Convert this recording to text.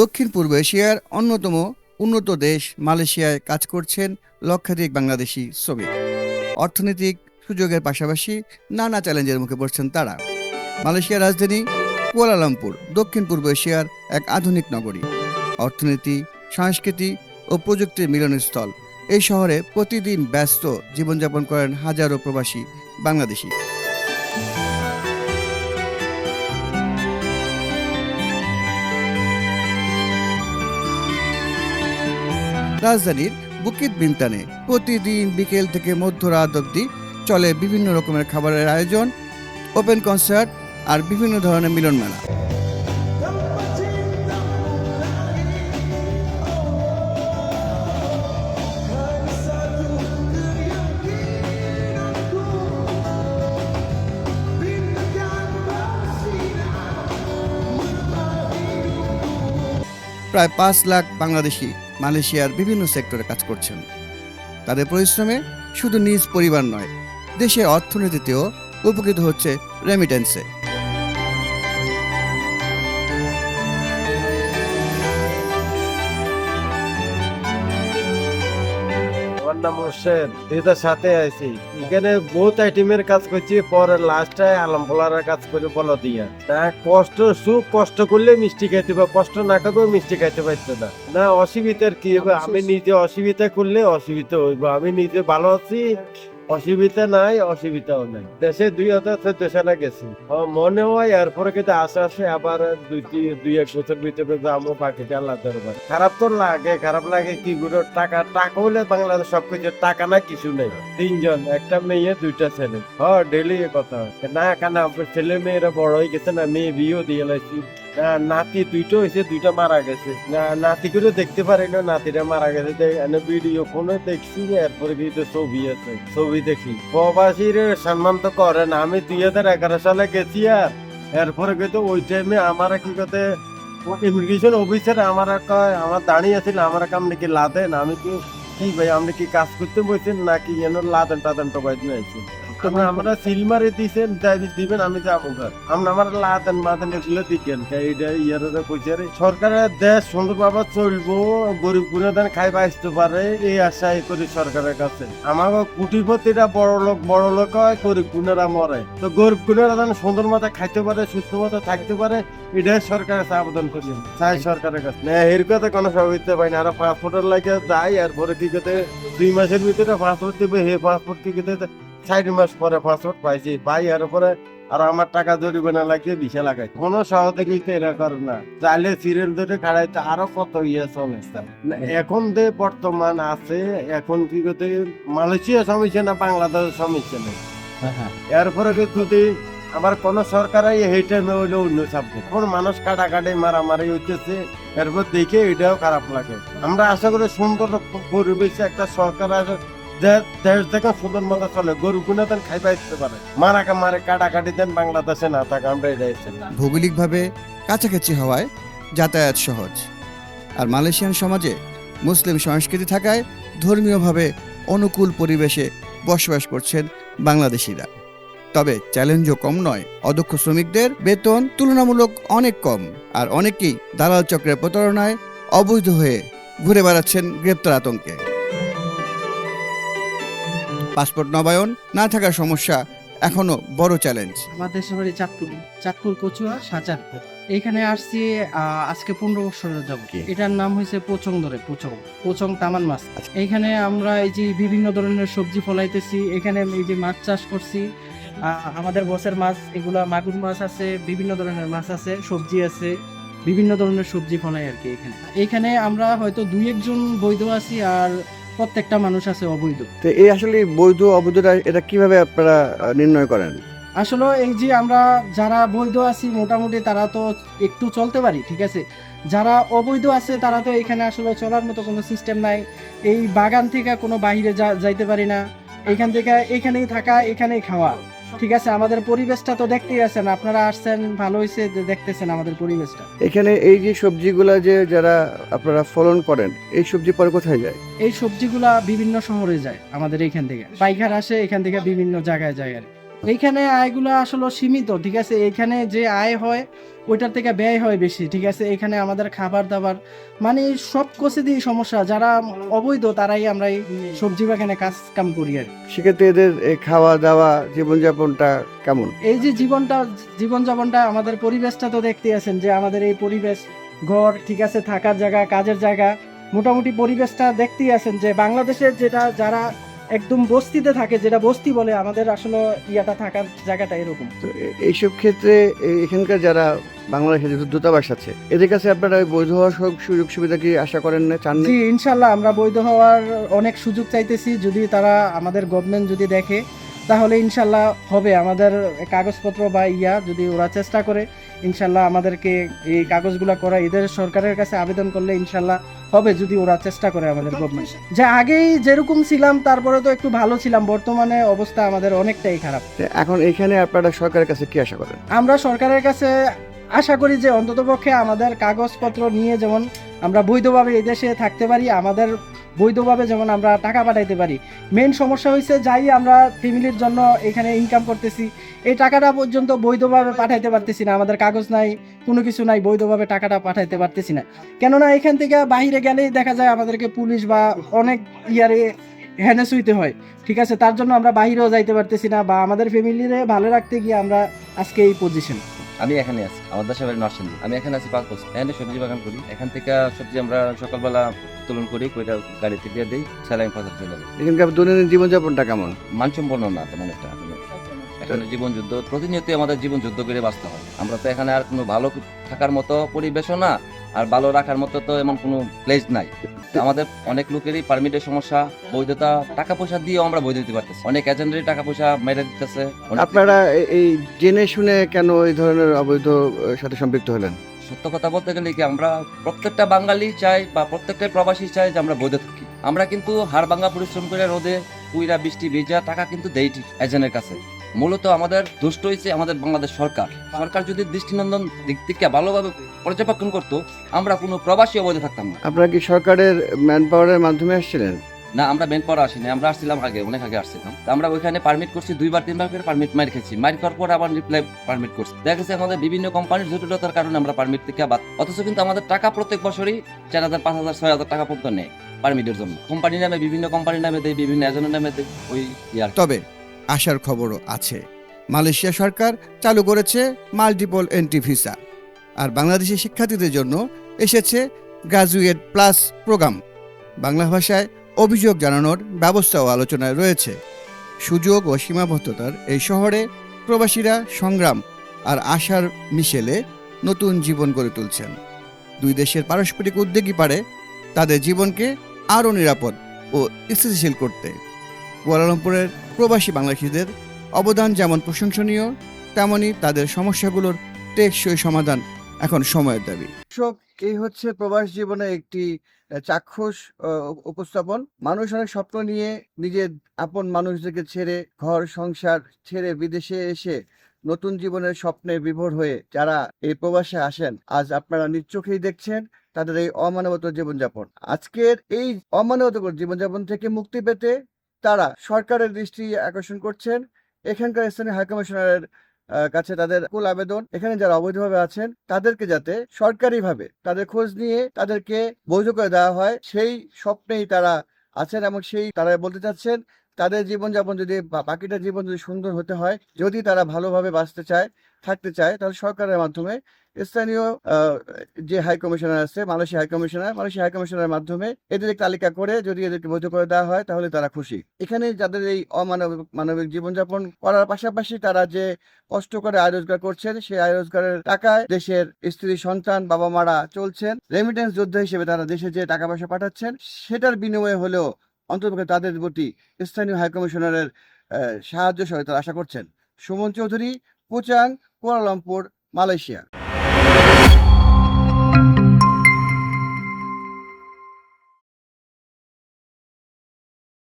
দক্ষিণ পূর্ব এশিয়ার অন্যতম উন্নত দেশ মালয়েশিয়ায় কাজ করছেন লক্ষাধিক বাংলাদেশি শ্রমিক। অর্থনৈতিক সুযোগের পাশাপাশি নানা চ্যালেঞ্জের মুখে পড়ছেন তারা। মালয়েশিয়ার রাজধানী কুয়ালালামপুর, দক্ষিণ পূর্ব এশিয়ার এক আধুনিক নগরী। অর্থনীতি, সংস্কৃতি ও প্রযুক্তির মিলনস্থল। এই শহরে প্রতিদিন ব্যস্ত জীবনযাপন করেন হাজারো প্রবাসী বাংলাদেশি। রাজধানীর বুকিত বিন্তানে প্রতিদিন বিকেল থেকে মধ্যরাত অবধি চলে বিভিন্ন রকমের খাবারের আয়োজন, ওপেন কনসার্ট আর বিভিন্ন ধরনের মিলন মেলা। প্রায় পাঁচ লাখ বাংলাদেশি মালয়েশিয়ার বিভিন্ন সেক্টরে কাজ করছেন। তাদের পরিশ্রমে শুধু নিজ পরিবার নয়, দেশের অর্থনীতিতেও উপকৃত হচ্ছে রেমিটেন্সে নাম হোসেন দিদার সাথে আছি এখানে বহুত আইটেমের কাজ করছি পরে লাস্টে আলম পোলারের কাজ করে বলো দিয়া। তা কষ্ট সুখ কষ্ট করলে মিষ্টি খাইতে পারে কষ্ট না খাবেও মিষ্টি খাইতে পারছে না। না অসুবিধার কি হবে? আমি নিজে অসুবিধা করলে অসুবিধা হইব। আমি নিজে ভালো আছি অসুবিধা নাই, অসুবিধাও নাই। দেশে দুই হাজার সালে গেছি। মনে হয় এরপরে কিন্তু আস্তে আস্তে আবার দুই দুই, এক বছর ভিতরে যাব বাকিটা আল্লাহ দরবার। খারাপ তো লাগে, খারাপ লাগে কি করে টাকা টাকা হলে বাংলাদেশ সবকিছু টাকা না কিছু নেই। তিনজন, একটা মেয়ে, দুইটা ছেলে। হ ডেলি কথা না, কেন ছেলে মেয়েরা বড় হয়ে গেছে না, মেয়ে বিয়েও দিয়ে লাইছি। না নাতি দুইটা হয়েছে, দুইটা মারা গেছে। নাতি করে দেখতে পারি না, নাতিরা মারা গেছে। ভিডিও ফোনে দেখছি, এরপরে কিন্তু ছবি আছে, ছবি দেখি। প্রবাসীর সম্মান তো করে না, আমি দুই হাজার এগারো সালে গেছি আর, এরপরে কিন্তু ওই টাইমে আমার কি কথা ইমিগ্রেশন অফিসার আমার আমার দাঁড়িয়ে আছিল আমার আপনি কি লাদেন? আমি কি কি ভাই, আপনি কি কাজ করতে বলছেন নাকি এন লাদেন টাদেন টোকাই নিয়েছি আমরা সিলমারে দিছেন দিবেন, আমি যাব আমরা আমার লাদেন মাদেন এগুলো দিকেন এইটা ইয়ারে কইছে সরকারের দেশ সুন্দরভাবে চলবো, গরিব গুণাদান খাইবা আসতে পারে, এই আশাই করি সরকারের কাছে। আমাকে কুটিপতিরা বড় লোক বড় লোক হয়, গরিব গুণেরা মরে। তো গরিব গুণেরা যেন সুন্দর মতো খাইতে পারে, সুস্থ মতো থাকতে পারে, এটাই সরকারের কাছে আবেদন করি চাই সরকারের কাছে। না, এর কথা কোনো সহযোগিতা পাই না। আর পাসপোর্টের লাগে যাই এরপরে কি করতে দুই মাসের ভিতরে পাসপোর্ট দিবে, হে পাসপোর্ট কি চার মাস পরে পাসপোর্ট পাইছি পাই এর উপরে আর আমার টাকা জরিমানা লাগছে বিশা লাগাই। কোনো সহযোগিতা এরা করে না। চাইলে সিরিয়াল ধরে খাড়াইতে আরও কত ইয়ে চলে এখন যে বর্তমান আছে এখন কি করতে মালয়েশিয়া সমস্যা না বাংলাদেশের সমস্যা নেই? এরপরে যদি আমার কোন সরকার এই টাইমে হইলে অন্য সাবজেক্ট? কোন মানুষ কাটাকাটি মারামারি হইতেছে এরপর দেখে এটাও খারাপ লাগে। আমরা আশা করি সুন্দর পরিবেশে একটা সরকার আছে দেশ থেকে সুন্দর মতো চলে, গরু গুনা দেন খাইবা আসতে পারে মারাকে মারে কাটাকাটি দেন বাংলাদেশে না থাকে, আমরা। ভৌগোলিকভাবে কাছাকাছি হওয়ায় যাতায়াত সহজ। আর মালয়েশিয়ান সমাজে মুসলিম সংস্কৃতি থাকায় ধর্মীয়ভাবে অনুকূল পরিবেশে বসবাস করছেন বাংলাদেশিরা। তবে চ্যালেঞ্জও কম নয়, অদক্ষ শ্রমিকদের বেতন তুলনামূলক অনেক কম, আর অনেকেই দালাল চক্রের প্রতারণায় অবৈধ হয়ে ঘুরে বেড়াচ্ছেন গ্রেপ্তার আতঙ্কে। পাসপোর্ট নবায়ন না থাকার সমস্যা এখনও বড় চ্যালেঞ্জ। আমাদের বাড়ি চাঁদপুর চাঁদপুর কচুয়া সাজারপুর এখানে আসছি আজকে পনেরো বছর যাব এটার নাম হয়েছে পোচং ধরে পোচং পোচং তামান মাছ। এইখানে আমরা এই যে বিভিন্ন ধরনের সবজি ফলাইতেছি এখানে এই যে মাছ চাষ করছি আমাদের বসের মাছ এগুলা মাগুর মাছ আছে বিভিন্ন ধরনের মাছ আছে সবজি আছে বিভিন্ন ধরনের সবজি ফলাই আর কি এখানে। এখানে আমরা হয়তো দুই একজন বৈধ আছি আর প্রত্যেকটা মানুষ আছে অবৈধ। তো এই আসলে বৈধ অবৈধটা এটা কীভাবে আপনারা নির্ণয় করেন? আসলে এই যে আমরা যারা বৈধ আছি মোটামুটি তারা তো একটু চলতে পারি ঠিক আছে? যারা অবৈধ আছে তারা তো এখানে আসলে চলার মতো কোনো সিস্টেম নাই। এই বাগান থেকে কোনো বাহিরে যাইতে পারি না। এখান থেকে এখানেই থাকা এখানেই খাওয়া। ঠিক আছে আমাদের পরিবেশটা তো দেখতেই আছেন আপনারা আসছেন ভালো হয়েছে যে দেখতেছেন আমাদের পরিবেশটা। এখানে এই যে সবজিগুলা যে যারা আপনারা ফলন করেন এই সবজি পরে কোথায় যায়? এই সবজিগুলা বিভিন্ন শহরে যায় আমাদের এখান থেকে। পাইকার আসে এখান থেকে বিভিন্ন জায়গায় যায় আর। এইখানে আয়গুলো আসলে সীমিত ঠিক আছে? এখানে যে আয় হয় ওইটার থেকে ব্যয় হয় বেশি ঠিক আছে? এখানে আমাদের খাবার দাবার মানে সব কোষেতেই সমস্যা। যারা অবৈধ তারাই আমরা এই সবজি বাগানে কাজ কাম করি আর সেক্ষেত্রে এদের খাওয়া দাওয়া জীবনযাপনটা কেমন? এই যে জীবনটা জীবনযাপনটা আমাদের পরিবেশটা তো দেখতে আছেন যে আমাদের এই পরিবেশ ঘর ঠিক আছে? থাকার জায়গা কাজের জায়গা মোটামুটি পরিবেশটা দেখতেই আছেন যে বাংলাদেশের যেটা যারা একদম বস্তিতে থাকে যেটা বস্তি বলে আমাদের আসলে ইয়াটা থাকার জায়গাটা এরকম। তো এইসব ক্ষেত্রে এখানকার যারা বাংলাদেশের যেহেতু দূতাবাস আছে এদের কাছে আপনারা ওই বৈধ হওয়ার সব সুযোগ সুবিধা কি আশা করেন না চান জি ইনশাল্লাহ আমরা বৈধ হওয়ার অনেক সুযোগ চাইতেছি। যদি তারা আমাদের গভর্নমেন্ট যদি দেখে তাহলে ইনশাল্লাহ হবে। আমাদের কাগজপত্র বা ইয়া যদি ওরা চেষ্টা করে ইনশাল্লাহ আমাদেরকে এই কাগজগুলো করা এদের সরকারের কাছে আবেদন করলে ইনশাল্লাহ হবে যদি ওরা চেষ্টা করে আমাদের গভর্নমেন্ট যে আগেই যেরকম ছিলাম তারপরে তো একটু ভালো ছিলাম। বর্তমানে অবস্থা আমাদের অনেকটাই খারাপ। এখন এখানে আপনারা সরকারের কাছে কি আশা করেন? আমরা সরকারের কাছে আশা করি যে অন্ততপক্ষে আমাদের কাগজপত্র নিয়ে যেমন আমরা বৈধভাবে এই দেশে থাকতে পারি আমাদের বৈধভাবে যেমন আমরা টাকা পাঠাইতে পারি। মেন সমস্যা হয়েছে যাই আমরা ফ্যামিলির জন্য এখানে ইনকাম করতেছি। এই টাকাটা পর্যন্ত বৈধভাবে পাঠাইতে পারতেছি না। আমাদের কাগজ নাই, কোনো কিছু নাই, বৈধভাবে টাকাটা পাঠাইতে পারতেছি না। কেননা এখান থেকে বাইরে গেলেই দেখা যায় আমাদেরকে পুলিশ বা অনেক ইয়ারে হ্যানেস হইতে হয়। ঠিক আছে? তার জন্য আমরা বাইরেও যাইতে পারতেছি না বা আমাদের ফ্যামিলিরে ভালো রাখতে গিয়ে আমরা আজকে এই পজিশন আমি এখানে আছি। আমার দেশের বাড়ি নরসিংদী। আমি এখানে আছি পাঁচ বছর। এখানে সবজি বাগান করি। এখান থেকে সবজি আমরা সকালবেলা উত্তোলন করি কইটা গাড়িতে দিয়ে দিই স্যালাইন পাচার চলে যাবে এখানকার দৈনন্দিন জীবনযাপনটা কেমন? মানসম্পন্ন না তেমন একটা। এখানে জীবন যুদ্ধ প্রতিনিয়তই আমাদের জীবন যুদ্ধ করে বাঁচতে হয়। আমরা তো এখানে আর কোনো ভালো থাকার মতো পরিবেশও না আর ভালো রাখার মতো তো এমন কোনো প্লেস নাই। আমাদের অনেক লোকেরই পারমিটের সমস্যা বৈধতা টাকা পয়সা দিয়েও আমরা বৈধ দিতে পারতেছি। অনেক এজেন্টেরই টাকা পয়সা মেরে দিতেছে। আপনারা এই জেনে শুনে কেন এই ধরনের অবৈধ সাথে সম্পৃক্ত হলেন? সত্য কথা বলতে গেলে কি আমরা প্রত্যেকটা বাঙালি চাই বা প্রত্যেকটা প্রবাসী চাই যে আমরা বৈধ থাকি। আমরা কিন্তু হাড় ভাঙা পরিশ্রম করে রোদে কুইরা বৃষ্টি ভেজা টাকা কিন্তু দেই ঠিক এজেন্টের কাছে। মূলত আমাদের দুষ্ট হয়েছে আমাদের বাংলাদেশ সরকার। সরকার যদি দৃষ্টিনন্দন দিক থেকে ভালোভাবে পর্যবেক্ষণ করতো আমরা কোনো প্রবাসী অবৈধ থাকতাম না। আপনারা কি সরকারের ম্যান পাওয়ারের মাধ্যমে আসছিলেন? না আমরা বেন পরে আসিনি আমরা আসছিলাম আগে অনেক আগে আসছিলাম। তো আমরা ওইখানে পারমিট করছি দুইবার তিনবার করে পারমিট মার খেয়েছি। মার খাওয়ার পর আবার রিপ্লাই পারমিট করছি। দেখা গেছে আমাদের বিভিন্ন কোম্পানির জটিলতার কারণে আমরা পারমিট থেকে বাদ অথচ কিন্তু আমাদের টাকা প্রত্যেক বছরই চার হাজার পাঁচ হাজার ছয় হাজার টাকা পর্যন্ত নেয় পারমিটের জন্য। কোম্পানির নামে বিভিন্ন কোম্পানির নামে দেয় বিভিন্ন এজেন্টের নামে দেয় ওই ইয়ার। তবে আশার খবরও আছে। মালয়েশিয়া সরকার চালু করেছে মাল্টিপল এন্ট্রি ভিসা আর বাংলাদেশি শিক্ষার্থীদের জন্য এসেছে গ্রাজুয়েট প্লাস প্রোগ্রাম বাংলা ভাষায় অভিযোগ জানানোর ব্যবস্থাও আলোচনায় রয়েছে। সুযোগ ও সীমাবদ্ধতার এই শহরে প্রবাসীরা সংগ্রাম আর আশার মিশেলে নতুন জীবন গড়ে তুলছেন। দুই দেশের পারস্পরিক উদ্যোগই পারে তাদের জীবনকে আরও নিরাপদ ও স্থিতিশীল করতে। কুয়ালালামপুরের প্রবাসী বাংলাদেশিদের অবদান যেমন প্রশংসনীয়, তেমনি তাদের সমস্যাগুলোর টেকসই সমাধান এখন সময়ের দাবি। এই হচ্ছে প্রবাস জীবনে একটি চাক্ষুষ উপস্থাপন। মানুষ অনেক স্বপ্ন নিয়ে নিজের আপন মানুষদেরকে ছেড়ে ঘর, সংসার ছেড়ে বিদেশে এসে নতুন জীবনের স্বপ্নে বিভোর হয়ে যারা এই প্রবাসে আসেন, আজ আপনারা নিজ চোখেই দেখছেন তাদের এই অমানবত জীবনযাপন। আজকের এই অমানবতকর জীবনযাপন থেকে মুক্তি পেতে তারা সরকারের দৃষ্টি আকর্ষণ করছেন। এখানকার স্থানীয় হাইকমিশনারের কাছে তাদের কুল আবেদন। এখানে যারা অবৈধভাবে আছেন, তাদেরকে যাতে সরকারিভাবে তাদের খোঁজ নিয়ে তাদেরকে বৈধ করে দেওয়া হয়, সেই স্বপ্নেই তারা আছেন এবং সেই তারা বলতে চাচ্ছেন, তাদের জীবনযাপন যদি বাকিটা জীবন যদি সুন্দর হতে হয়, যদি তারা ভালোভাবে বাঁচতে চায় থাকতে চায়, তাহলে সরকারের মাধ্যমে স্থানীয় যে হাই কমিশনার আছে, Malaysia high commissioner, Malaysia high কমিশনারের মাধ্যমে এদের তালিকা করে যদি এদেরকে বৈধ করে দেওয়া হয়, তাহলে তারা খুশি। এখানে যাদের এই অমানবিক, মানবিক জীবনযাপন করার পাশাপাশি তারা যে কষ্ট করে আয় রোজগার করছেন, সেই আয় রোজগারের টাকায় দেশের স্ত্রী, সন্তান বাবা মারা চলছেন। রেমিটেন্স যোদ্ধা হিসেবে তারা দেশে যে টাকা পয়সা পাঠাচ্ছেন, সেটার বিনিময়ে হলেও অন্ততপক্ষে তাদের প্রতি স্থানীয় হাই কমিশনারের সাহায্য সহায়তা আশা করছেন। Suman Chowdhury Puchong Kuala Lumpur Malaysia